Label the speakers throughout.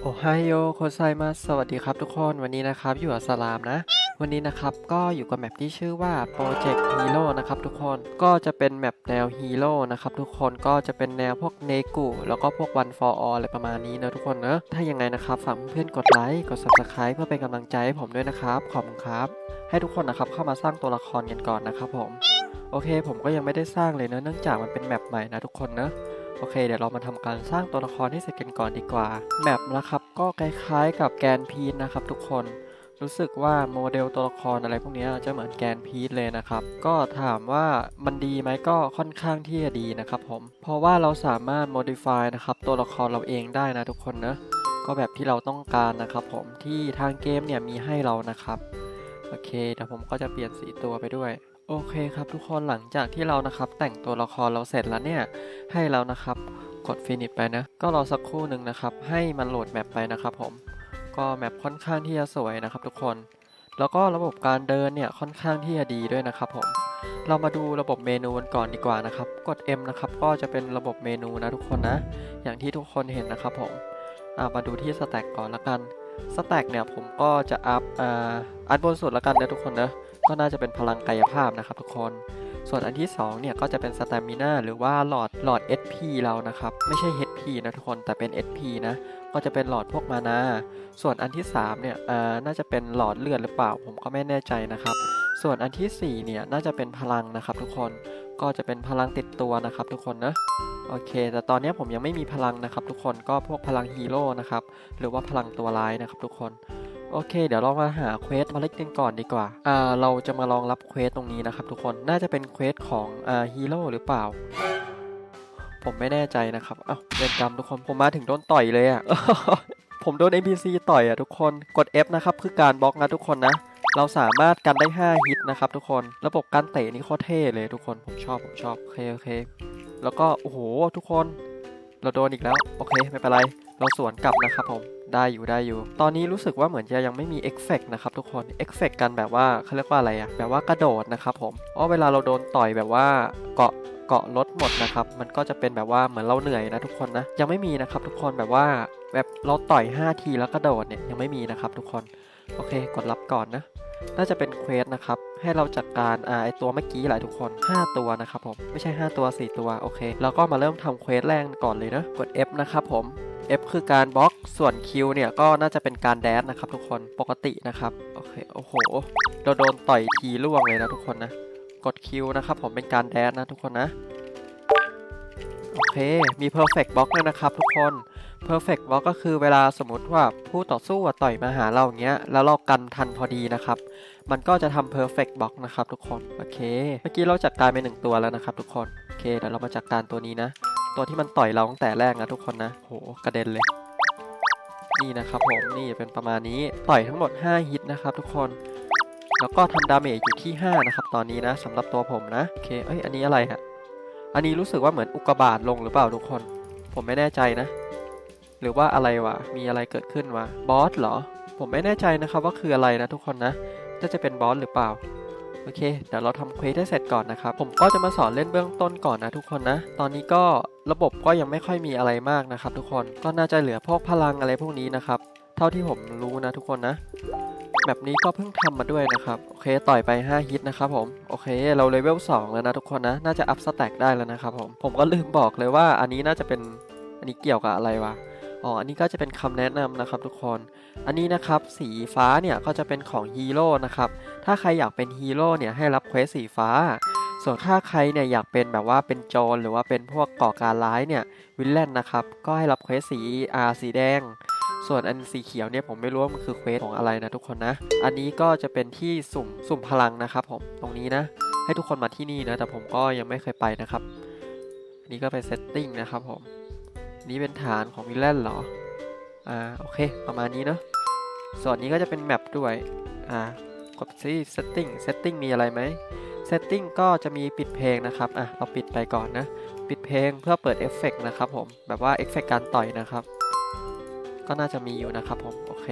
Speaker 1: โอไฮโอโคไซมาสวัสดีครับทุกคนวันนี้นะครับอยู่กับสลามนะ วันนี้นะครับก็อยู่กับแมปที่ชื่อว่า Project Hero นะครับทุกคนก็จะเป็นแมปแนวฮีโร่นะครับทุกคนก็จะเป็นแนวพวกเนกุแล้วก็พวก One for All อะไรประมาณนี้นะทุกคนเนอะถ้ายังไงนะครับฝากเพื่อนกดไลค์กด Subscribe เพื่อเป็นกำลังใจให้ผมด้วยนะครับขอบคุณครับ ให้ทุกคนนะครับเข้ามาสร้างตัวละครกันก่อนนะครับผมโอเค ผมก็ยังไม่ได้สร้างเลยเนอะเนื่องจากมันเป็นแมปใหม่นะทุกคนเนอะ โอเค เดี๋ยวเรามาทำการสร้างตัวละครให้เสร็จกันก่อนดีกว่า แมปนะครับก็คล้ายๆกับแกนพีทนะครับทุกคนรู้สึกว่าโมเดลตัวละครอะไรพวกนี้จะเหมือนแกนพีทเลยนะครับ ก็ถามว่ามันดีไหมก็ค่อนข้างที่จะดีนะครับผม เพราะว่าเราสามารถ modify นะครับตัวละครเราเองได้นะทุกคนนะ ก็แบบที่เราต้องการนะครับผมที่ทางเกมเนี่ยมีให้เรานะครับ โอเคเดี๋ยวผมก็จะเปลี่ยนสีตัวไปด้วย โอเคครับทุกคนหลังจากที่เรานะครับแต่งตัวละครเราเสร็จแล้วเนี่ยให้เรานะครับกด finish ไปนะ ก็รอสักครู่หนึ่งนะครับ ให้มันโหลดแมปไปนะครับผมก็แมปค่อนข้างที่จะสวยนะครับทุกคน แล้วก็ระบบการเดินเนี่ยค่อนข้างที่จะดีด้วยนะครับผมเรามาดูระบบเมนูกันก่อนดีกว่านะครับ กด M นะครับก็จะเป็นระบบเมนูนะทุกคนนะ อย่างที่ทุกคนเห็นนะครับผมมาดูที่สแต็กก่อนละกันสแต็กเนี่ยผมก็จะอัพอ่าอันบนสุดละกันนะทุกคนนะ ก็น่าจะเป็นพลังกายภาพนะครับทุกคน ส่วนอันที่2เนี่ยก็จะเป็นสตามิน่าหรือว่าหลอดหลอด SP เรานะครับ ไม่ใช่ HP นะทุกคนแต่เป็น SP นะก็จะเป็นหลอดพวกมานา ส่วนอันที่3เนี่ยอ่าน่าจะเป็นหลอดเลือดหรือเปล่า ผมก็ไม่แน่ใจนะครับ ส่วนอันทีสี่4เนี่ยน่าจะเป็นพลังนะครับทุกคนก็จะเป็นพลังติดตัวนะครับทุกคนนะโอเค แต่ตอนนี้ผมยังไม่มีพลังนะครับทุกคนก็พวกพลังฮีโร่นะครับหรือว่าพลังตัวร้ายนะครับทุกคน โอเค เดี๋ยวเรามาหาเควสมาเล่นกันก่อนดีกว่าอ่าเราจะมาลองรับเควสตรงนี้นะครับทุกคนน่าจะเป็นเควสของอ่าฮีโร่หรือเปล่า ผมไม่แน่ใจนะครับเอ้าเวรกรรมทุกคนผมมาถึงโดนต่อยเลยอะ่ะผมโดน NPC ต่อยอะทุกคนกด F นะครับคือการบล็อกนะทุกคนนะเราสามารถกันได้ 5 ฮิตนะครับทุกคน ระบบการเตะนี่โคตรเท่เลยทุกคน ผมชอบ ผมชอบ โอเค โอเค แล้วก็ โอ้โห ทุกคน เราโดนอีกแล้ว โอเค ไม่เป็นไร เราสวนกลับนะครับผมได้อยู่ได้อยู่ ตอนนี้รู้สึกว่าเหมือนจะยังไม่มีเอฟเฟกนะครับทุกคนเอฟเฟกกันแบบว่าเขาเรียกว่าอะไรอะแบบว่ากระโดดนะครับผมเพราะเวลาเราโดนต่อยแบบว่าเกาะเกาะรถหมดนะครับ มันก็จะเป็นแบบว่าเหมือนเราเหนื่อยนะทุกคนนะ ยังไม่มีนะครับทุกคนแบบว่าแบบเราต่อย 5 ทีแล้วกระโดดเนี่ยยังไม่มีนะครับทุกคน โอเค กดรับก่อนนะ น่าจะเป็นเควสนะครับ ให้เราจัดการอ่าไอตัวเมื่อกี้หละทุกคน 5 ตัวนะครับผม ไม่ใช่ 5 ตัว 4 ตัว โอเค แล้วก็มาเริ่มทำเควสแรกก่อนเลยนะ กด F นะครับผม F คือการบล็อกส่วน Q เนี่ยก็น่าจะเป็นการแดนนะครับทุกคนปกตินะครับโอเคโอ้โหเราโดนต่อยทีล่วงเลยนะทุกคนนะ กด Q นะครับผมเป็นการแดนนะทุกคนนะโอเค มี perfect block ด้วยนะครับทุกคน perfect block ก็คือเวลาสมมติว่าผู้ต่อสู้ต่อยมาหาเราอย่างเงี้ย แล้วเรากันทันพอดีนะครับ มันก็จะทำ perfect block นะครับทุกคน โอเค เมื่อกี้เราจัดการไปหนึ่งตัวแล้วนะครับทุกคน โอเค เดี๋ยวเรามาจัดการตัวนี้นะ ตัวที่มันต่อยเราตั้งแต่แรกนะทุกคนนะโหกระเด็นเลย นี่นะครับผมนี่เป็นประมาณนี้ต่อยทั้งหมด 5 ฮิตนะครับทุกคนแล้วก็ทำดาเมจอยู่ที่ 5 นะครับ ตอนนี้นะสำหรับตัวผมนะโอเคเอ้ยอันนี้อะไรฮะอันนี้รู้สึกว่าเหมือนอุกกาบาตลงหรือเปล่าทุกคน ผมไม่แน่ใจนะ หรือว่าอะไรวะมีอะไรเกิดขึ้นวะบอสเหรอ ผมไม่แน่ใจนะครับว่าคืออะไรนะทุกคนนะน่าจะเป็นบอสหรือเปล่าโอเคเดี๋ยวเราทำเควสให้เสร็จก่อนนะครับผมก็จะมาสอนเล่นเบื้องต้นก่อนนะทุกคนนะ ตอนนี้ก็ ระบบก็ยังไม่ค่อยมีอะไรมากนะครับ ทุกคนก็น่าจะเหลือพวกพลังอะไรพวกนี้นะครับ เท่าที่ผมรู้นะทุกคนนะ แบบนี้ก็เพิ่งทำมาด้วยนะครับ โอเค ต่อยไป 5 ฮิตนะครับผม โอเค เราเลเวล2แล้วนะทุกคนนะ น่าจะอัพสแต็กได้แล้วนะครับผมผมก็ลืมบอกเลยว่าอันนี้น่าจะเป็นอันนี้เกี่ยวกับอะไรวะอ๋อ อันนี้ก็จะเป็นคำแนะนำนะครับทุกคน อันนี้นะครับสีฟ้าเนี่ยก็จะเป็นของฮีโร่นะครับ ถ้าใครอยากเป็นฮีโร่เนี่ยให้รับเควสสีฟ้า ส่วนถ้าใครเนี่ยอยากเป็นแบบว่าเป็นโจรหรือว่าเป็นพวกก่อการร้ายเนี่ยวิลเลนนะครับก็ให้รับเควสสีอาสีแดง ส่วนอันสีเขียวเนี่ยผมไม่รู้ว่ามันคือเควสของอะไรนะทุกคนนะ อันนี้ก็จะเป็นที่สุ่มสุ่มพลังนะครับผมตรงนี้นะ ให้ทุกคนมาที่นี่นะแต่ผมก็ยังไม่เคยไปนะครับอันนี้ก็เป็นเซตติ้งนะครับผมนนี้เป็นฐานของวิลเลนเหรออ่าโอเคประมาณนี้เนาะส่วนนี้ก็จะเป็นแมปด้วยอ่ากดที่ setting setting มีอะไรไหม setting ก็จะมีปิดเพลงนะครับ อะ เราปิดไปก่อนนะ ปิดเพลงเพื่อเปิดเอฟเฟกต์นะครับผม แบบว่าเอฟเฟกต์การต่อยนะครับ ก็น่าจะมีอยู่นะครับผม โอเค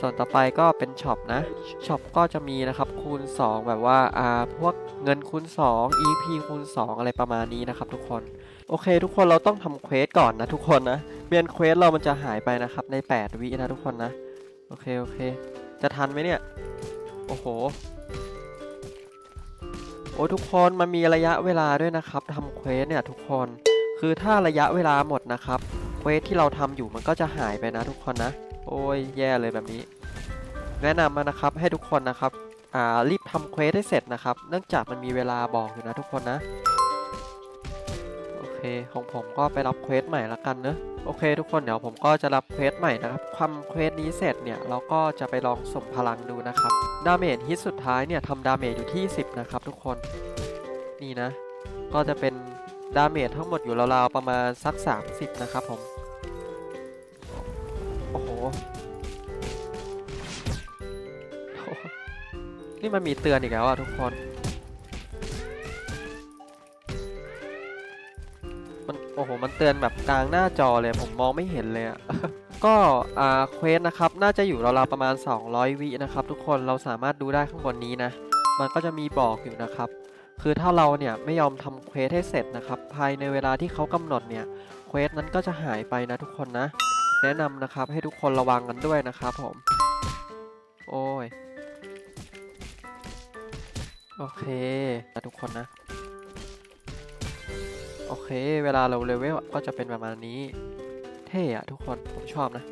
Speaker 1: ส่วนต่อไปก็เป็นช็อปนะ ช็อปก็จะมีนะครับคูณ 2 แบบว่า อ่า พวกเงินคูณ 2 EP คูณ 2 อะไรประมาณนี้นะครับทุกคน โอเค ทุกคนเราต้องทำเควสก่อนนะทุกคนนะ เมียนเควสเรามันจะหายไปนะครับใน 8 วินะทุกคนนะ โอเค โอเค จะทันไหมเนี่ย โอ้โห โอ้ทุกคนมันมีระยะเวลาด้วยนะครับทำเควสเนี่ยทุกคนคือถ้าระยะเวลาหมดนะครับเควสที่เราทำอยู่มันก็จะหายไปนะทุกคนนะ โอ้ยแย่เลยแบบนี้ แนะนำมานะครับให้ทุกคนนะครับอ่ารีบทำเควสให้เสร็จนะครับ เนื่องจากมันมีเวลาบอกอยู่นะทุกคนนะ เคของผมก็ไปรับเควสใหม่ละกันเนอะโอเค ทุกคนเดี๋ยวผมก็จะรับเควสใหม่นะครับทำเควสนี้เสร็จเนี่ยเราก็จะไปลองสมพลังดูนะครับดาเมจฮิตสุดท้ายเนี่ยทำดาเมจอยู่ที่ 10 นะครับทุกคนนี่นะ ก็จะเป็นดาเมจทั้งหมดอยู่ราวๆประมาณสัก 30 นะครับผมโอ้โหนี่มันมีเตือนอีกแล้วอะทุกคน โอ้โห มันเตือนแบบกลางหน้าจอเลย ผมมองไม่เห็นเลยอะก็อ่าเควสนะครับ น่าจะอยู่ราวๆประมาณ 200 วินะครับ ทุกคน เราสามารถดูได้ข้างบนนี้นะ มันก็จะมีบอกอยู่นะครับ คือถ้าเราเนี่ยไม่ยอมทำเควสให้เสร็จนะครับ ภายในเวลาที่เขากำหนดเนี่ย เควสนั้นก็จะหายไปนะทุกคนนะ แนะนำนะครับให้ทุกคนระวังกันด้วยนะครับผม โอ้ย โอเคนะทุกคนนะ โอเค เวลาเราเลเวลก็จะเป็นประมาณนี้ เท่อะทุกคนผมชอบนะ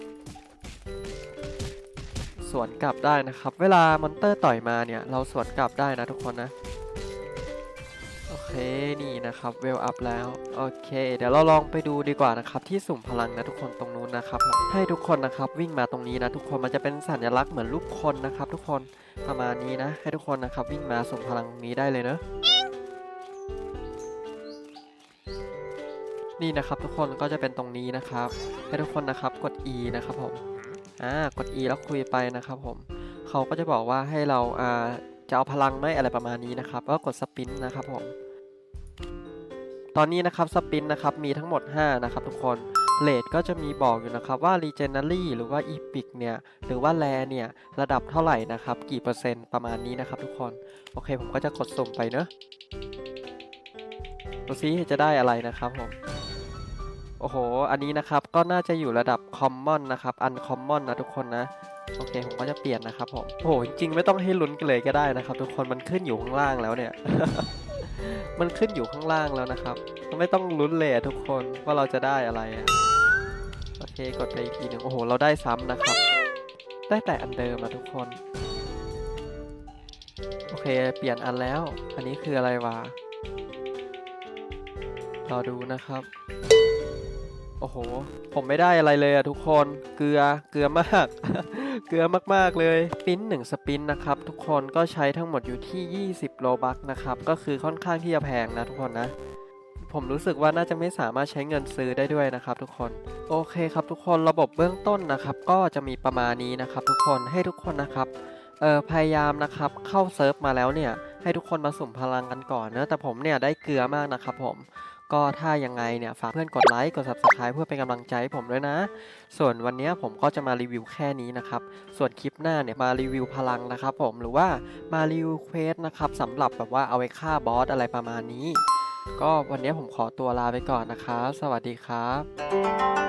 Speaker 1: สวนกลับได้นะครับ เวลามอนเตอร์ต่อยมาเนี่ย เราสวนกลับได้นะทุกคนนะ โอเคนี่นะครับเวลอัพแล้ว โอเค เดี๋ยวเราลองไปดูดีกว่านะครับ ที่สุ่มพลังนะทุกคนตรงนู้นนะครับ ให้ทุกคนนะครับวิ่งมาตรงนี้นะทุกคนมันจะเป็นสัญลักษณ์เหมือนรูปคนนะครับ ทุกคนประมาณนี้นะ ให้ทุกคนนะครับวิ่งมาสุ่มพลังตรงนี้ได้เลยเนอะ นี่นะครับทุกคนก็จะเป็นตรงนี้นะครับ ให้ทุกคนนะครับกด E นะครับผมอ่ากด E แล้วคุยไปนะครับผมเขาก็จะบอกว่าให้เราอ่าจะเอาพลังไหมอะไรประมาณนี้นะครับก็กดสปินนะครับผมตอนนี้นะครับสปินนะครับมีทั้งหมด 5 นะครับทุกคนเลทก็จะมีบอกอยู่นะครับว่า Legendary หรือว่า Epic เนี่ยหรือว่าแ a เนี่ยระดับเท่าไหร่นะครับ กี่เปอร์เซ็นต์ประมาณนี้นะครับทุกคน โอเคผมก็จะกดสุ่มไปเนอะ ดูซิจะได้อะไรนะครับผม โอ้โห อันนี้นะครับก็น่าจะอยู่ระดับ common นะครับ uncommon นนะทุกคนนะโอเคผมก็จะเปลี่ยนนะครับผมโอ้โหจริงๆไม่ต้องให้ลุ้นกันเลยก็ได้นะครับ ทุกคนมันขึ้นอยู่ข้างล่างแล้วเนี่ย มันขึ้นอยู่ข้างล่างแล้วนะครับไม่ต้องลุ้นเลยทุกคนว่าเราจะได้อะไรอะโอเคกดไปอีกทีหนึ่งโอ้โห เราได้ซ้ำนะครับ ได้แต่อันเดิมอะทุกคน โอเค เปลี่ยนอันแล้ว อันนี้คืออะไรวะ รอดูนะครับ โอ้โห ผมไม่ได้อะไรเลยอะทุกคน เกลือ เกลือมาก เกลือมากๆเลยสปินหนึ่งสปินนะครับ ทุกคนก็ใช้ทั้งหมดอยู่ที่ 20 โลบัคนะครับ ก็คือค่อนข้างที่จะแพงนะทุกคนนะผมรู้สึกว่าน่าจะไม่สามารถใช้เงินซื้อได้ด้วยนะครับ ทุกคนโอเคครับ ทุกคนระบบเบื้องต้นนะครับ ก็จะมีประมาณนี้นะครับ ทุกคนให้ทุกคนนะครับเออพยายามนะครับเข้าเซิร์ฟมาแล้วเนี่ย ให้ทุกคนมาสุ่มพลังกันก่อนเนอะแต่ผมเนี่ยได้เกลือมากนะครับผม ก็ถ้ายังไงเนี่ยฝากเพื่อนกดไลค์กด subscribe เพื่อเป็นกำลังใจให้ผมด้วยนะ ส่วนวันนี้ผมก็จะมารีวิวแค่นี้นะครับ ส่วนคลิปหน้าเนี่ยมารีวิวพลังนะครับผมหรือว่ามารีวิวเควสนะครับสำหรับแบบว่าเอาไว้ฆ่าบอสอะไรประมาณนี้ ก็วันนี้ผมขอตัวลาไปก่อนนะครับสวัสดีครับ